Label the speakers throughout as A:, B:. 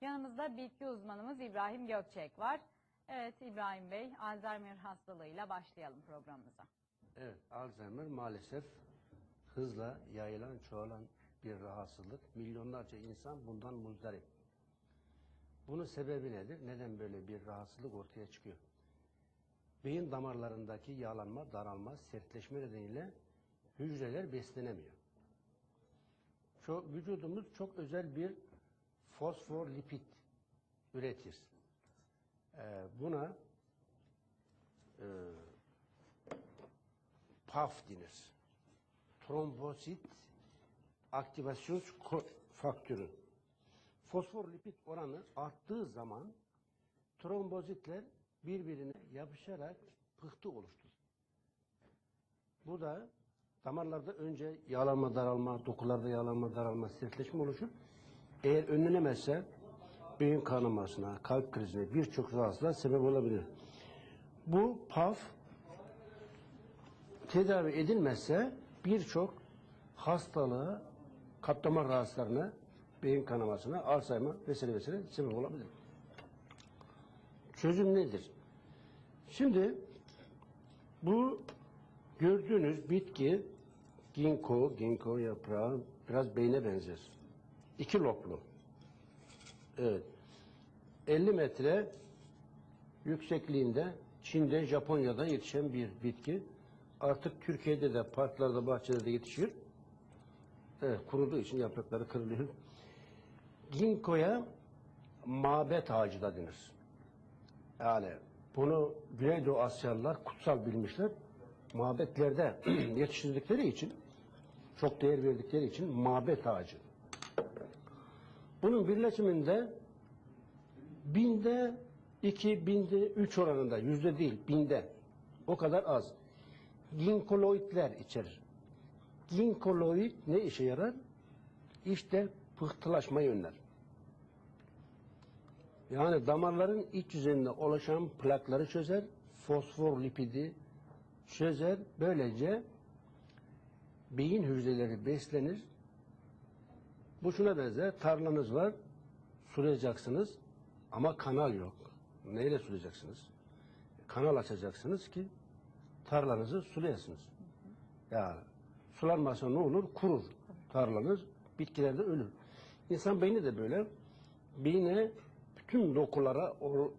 A: Yanımızda bitki uzmanımız İbrahim Gökçek var. Evet İbrahim Bey, Alzheimer hastalığıyla başlayalım programımıza.
B: Evet, Alzheimer maalesef hızla yayılan, çoğalan bir rahatsızlık. Milyonlarca insan bundan muzdarip. Bunun sebebi nedir? Neden böyle bir rahatsızlık ortaya çıkıyor? Beyin damarlarındaki yağlanma, daralma, sertleşme nedeniyle hücreler beslenemiyor. Çok, vücudumuz çok özel bir fosfolipid üretir. Ee, buna e, PAF denir. Trombosit aktivasyon faktörü. Fosforlipid oranı arttığı zaman trombozitler birbirine yapışarak pıhtı oluşturur. Bu da damarlarda önce yağlanma, daralma, dokularda yağlanma, daralma, sertleşme oluşur. Eğer önlenemezse beyin kanamasına, kalp krizine birçok rahatsızlığa sebep olabilir. Bu PAF tedavi edilmezse birçok hastalığa, katlama rahatsızlarına, beyin kanamasına, Alzheimer vesaire vesaire sebep olabilir. Çözüm nedir? Şimdi bu gördüğünüz bitki ginkgo, ginkgo yaprağı biraz beyne benzer. İki loblu. Evet. 50 metre yüksekliğinde Çin'de, Japonya'da yetişen bir bitki. Artık Türkiye'de de parklarda, bahçelerde yetişiyor. Evet, kuruduğu için yaprakları kırılıyor. Ginkgo'ya mabet ağacı da denir. Yani bunu Güneydoğu Asyalılar kutsal bilmişler. Mabetlerde yetiştirdikleri için, çok değer verdikleri için mabet ağacı. Bunun birleşiminde binde iki, binde üç oranında, yüzde değil, binde. O kadar az. Ginkoloidler içerir. Ginkoloid ne işe yarar? İşte pıhtılaşmayı önler. Yani damarların iç yüzeyinde oluşan plakları çözer, fosfor lipidi çözer. Böylece beyin hücreleri beslenir. Bu şuna benzer. Tarlanız var, sulayacaksınız ama kanal yok. Neyle sulayacaksınız? Kanal açacaksınız ki tarlanızı sulayasınız. Ya sulanmasa ne olur? Kurur tarlanız, bitkiler de ölür. İnsan beyni de böyle. Beyne bütün dokulara o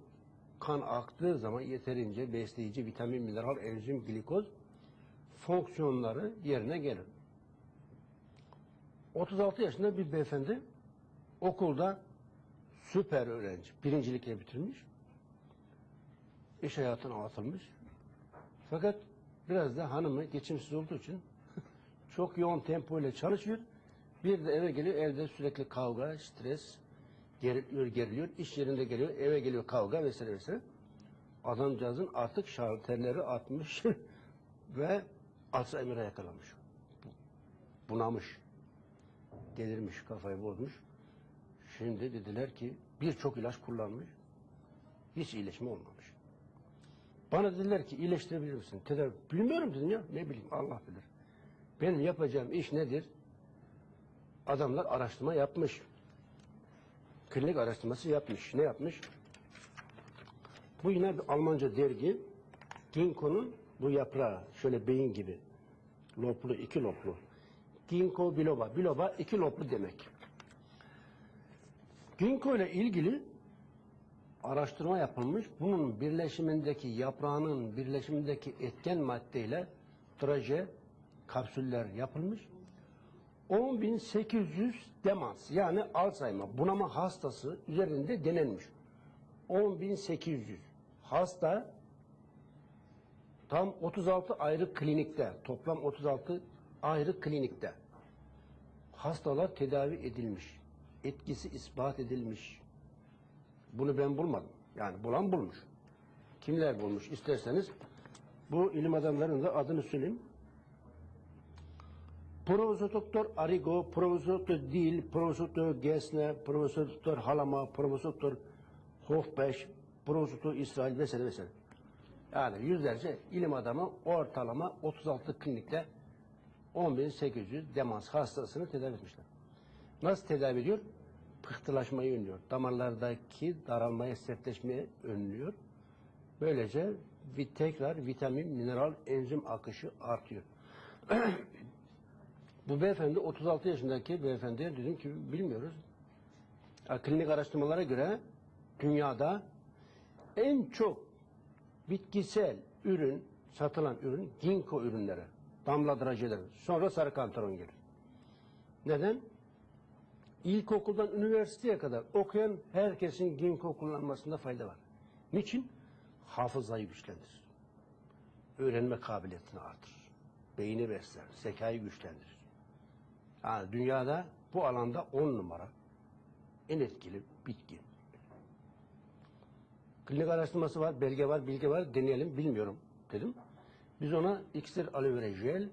B: kan aktığı zaman yeterince besleyici vitamin, mineral, enzim, glikoz fonksiyonları yerine gelir. 36 yaşında bir beyefendi okulda süper öğrenci, birincilikle bitirmiş. İş hayatına atılmış. Fakat biraz da hanımı geçimsiz olduğu için çok yoğun tempo ile çalışıyor. Bir de eve geliyor, evde sürekli kavga, stres, geriliyor, geriliyor. İş yerinde geliyor, eve geliyor kavga vesaire vesaire. Adamcağızın artık şarterleri atmış ve Alzheimer'a yakalamış. Bunamış. Delirmiş, kafayı bozmuş. Şimdi dediler ki birçok ilaç kullanmış. Hiç iyileşme olmamış. Bana dediler ki iyileştirebilir misin? Tedavi. Bilmiyorum dedim ya. Ne bileyim Allah bilir. Benim yapacağım iş nedir? Adamlar araştırma yapmış. Klinik araştırması yapmış. Ne yapmış? Bu yine bir Almanca dergi. Ginkgo'nun bu yaprağı şöyle beyin gibi. Loplu, iki loplu. Ginkgo biloba. Biloba iki loplu demek. Ginkgo ile ilgili araştırma yapılmış. Bunun birleşimindeki yaprağının birleşimindeki etken maddeyle traje kapsüller yapılmış. 10.800 demans yani Alzheimer bunama hastası üzerinde denenmiş. 10.800 hasta tam 36 ayrı klinikte toplam 36 ayrı klinikte hastalar tedavi edilmiş. Etkisi ispat edilmiş. Bunu ben bulmadım. Yani bulan bulmuş. Kimler bulmuş isterseniz bu ilim adamlarının da adını söyleyeyim. Profesör Doktor Arigo, Profesör Doktor Dil, Profesör Doktor Gesne, Profesör Doktor Halama, Profesör Doktor Hofbeş, Profesör Doktor İsrail vesaire vesaire. Yani yüzlerce ilim adamı ortalama 36 klinikte 10.800 demans hastasını tedavi etmişler. Nasıl tedavi ediyor? pıhtılaşmayı önlüyor. Damarlardaki daralmayı, sertleşmeyi önlüyor. Böylece bir tekrar vitamin, mineral, enzim akışı artıyor. Bu beyefendi 36 yaşındaki beyefendiye dedim ki bilmiyoruz. Klinik araştırmalara göre dünyada en çok bitkisel ürün, satılan ürün ginkgo ürünleri, damla drajeleri. Sonra sarı kantaron gelir. Neden? İlkokuldan üniversiteye kadar okuyan herkesin ginkgo kullanmasında fayda var. Niçin? Hafızayı güçlendirir. Öğrenme kabiliyetini artırır. Beyni besler, zekayı güçlendirir. Yani dünyada bu alanda on numara en etkili bitki. Klinik araştırması var, belge var, bilgi var, deneyelim, bilmiyorum dedim. Biz ona iksir aloe vera jel,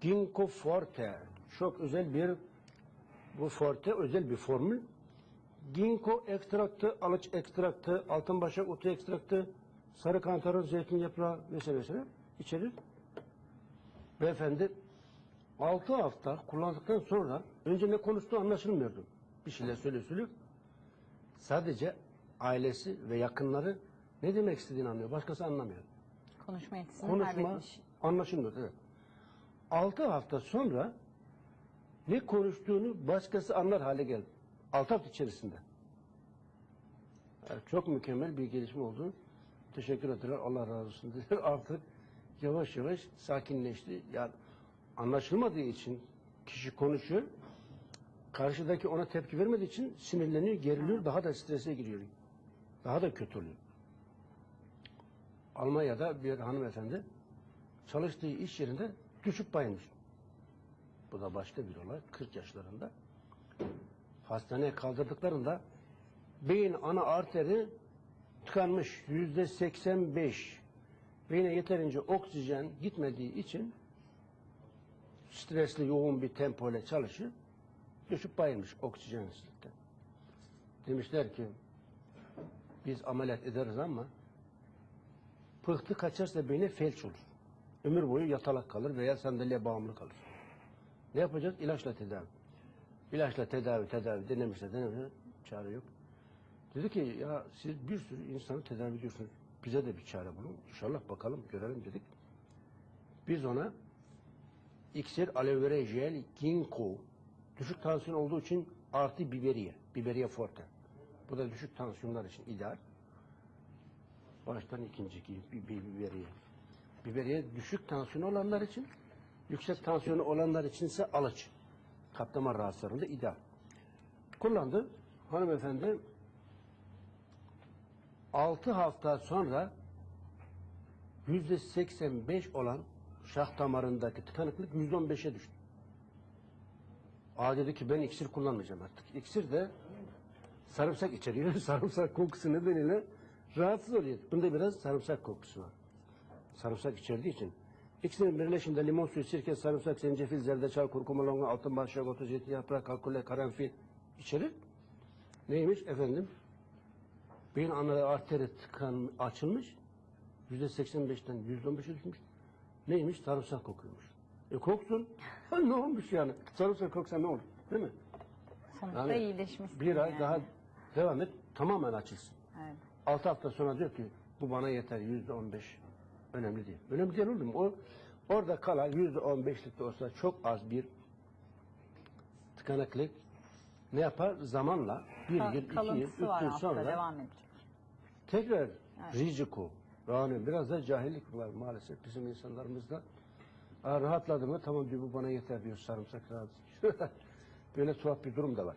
B: ginkgo forte, çok özel bir, bu forte özel bir formül. Ginkgo ekstraktı, alıç ekstraktı, altınbaşak otu ekstraktı, sarı kantaron, zeytin yaprağı vesaire vesaire içerir. Beyefendi 6 hafta kullandıktan sonra önce ne konuştuğu anlaşılmıyordu. Bir şeyler söylüyor söylüyor. Sadece ailesi ve yakınları ne demek istediğini anlıyor. Başkası anlamıyor.
A: Konuşma yetisini
B: Konuşma
A: kaybetmiş.
B: anlaşılmıyor. Evet. 6 hafta sonra ne konuştuğunu başkası anlar hale geldi. 6 hafta içerisinde. Yani çok mükemmel bir gelişme oldu. Teşekkür ederim. Allah razı olsun. dediler. Artık yavaş yavaş sakinleşti. Yani anlaşılmadığı için kişi konuşuyor. Karşıdaki ona tepki vermediği için sinirleniyor, geriliyor, daha da strese giriyor. Daha da kötü oluyor. Almanya'da bir hanımefendi çalıştığı iş yerinde düşüp bayılmış. Bu da başka bir olay. 40 yaşlarında. Hastaneye kaldırdıklarında beyin ana arteri tıkanmış. Yüzde 85. Beyne yeterince oksijen gitmediği için stresli yoğun bir tempo ile çalışıyor. Düşüp bayılmış oksijensizlikten. Demişler ki biz ameliyat ederiz ama pıhtı kaçarsa beyne felç olur. Ömür boyu yatalak kalır veya sandalyeye bağımlı kalır. Ne yapacağız? İlaçla tedavi. İlaçla tedavi, tedavi denemişler, denemişler. Çare yok. Dedi ki ya siz bir sürü insanı tedavi ediyorsunuz. Bize de bir çare bulun. İnşallah bakalım, görelim dedik. Biz ona iksir, aloe vera jel, ginkgo, düşük tansiyon olduğu için artı biberiye, biberiye forte. Bu da düşük tansiyonlar için ideal. Baştan ikinci ki bir biberiye. Biberiye düşük tansiyon olanlar için, yüksek tansiyonu olanlar içinse alıç. Kalp damar rahatsızlarında ideal. Kullandı. Hanımefendi 6 hafta sonra yüzde 85 olan şah damarındaki tıkanıklık yüzde 15'e düştü. Aa dedi ki ben iksir kullanmayacağım artık. İksir de sarımsak içeriyor. sarımsak kokusu nedeniyle rahatsız oluyor. Bunda biraz sarımsak kokusu var. Sarımsak içerdiği için. İkisinin birleşiminde limon suyu, sirke, sarımsak, zencefil, zerdeçal, kurkuma, longa, altın başak, otu, zeytin yaprağı, kalkule, karanfil içerir. Neymiş efendim? Beyin ana arteri tıkan açılmış. Yüzde 85'ten yüzde 15'e düşmüş. Neymiş? Sarımsak kokuyormuş. E koksun. Ne olmuş yani? Sarımsak koksa ne olur? Değil mi?
A: Sonuçta
B: Yani
A: iyileşmişsin.
B: Bir ay
A: yani.
B: daha devam et. Tamamen açılsın.
A: Evet.
B: 6 hafta sonra diyor ki bu bana yeter yüzde 15 önemli değil. Önemli değil oğlum. O orada kalan yüzde 15'lik de olsa çok az bir tıkanıklık ne yapar? Zamanla bir
A: Ka-
B: yıl, iki yıl, üç yıl sonra
A: devam edecek.
B: tekrar riziko. Yani biraz da cahillik var maalesef bizim insanlarımızda. Aa, rahatladı mı tamam diyor bu bana yeter diyor sarımsak rahat. Böyle tuhaf bir durum da var.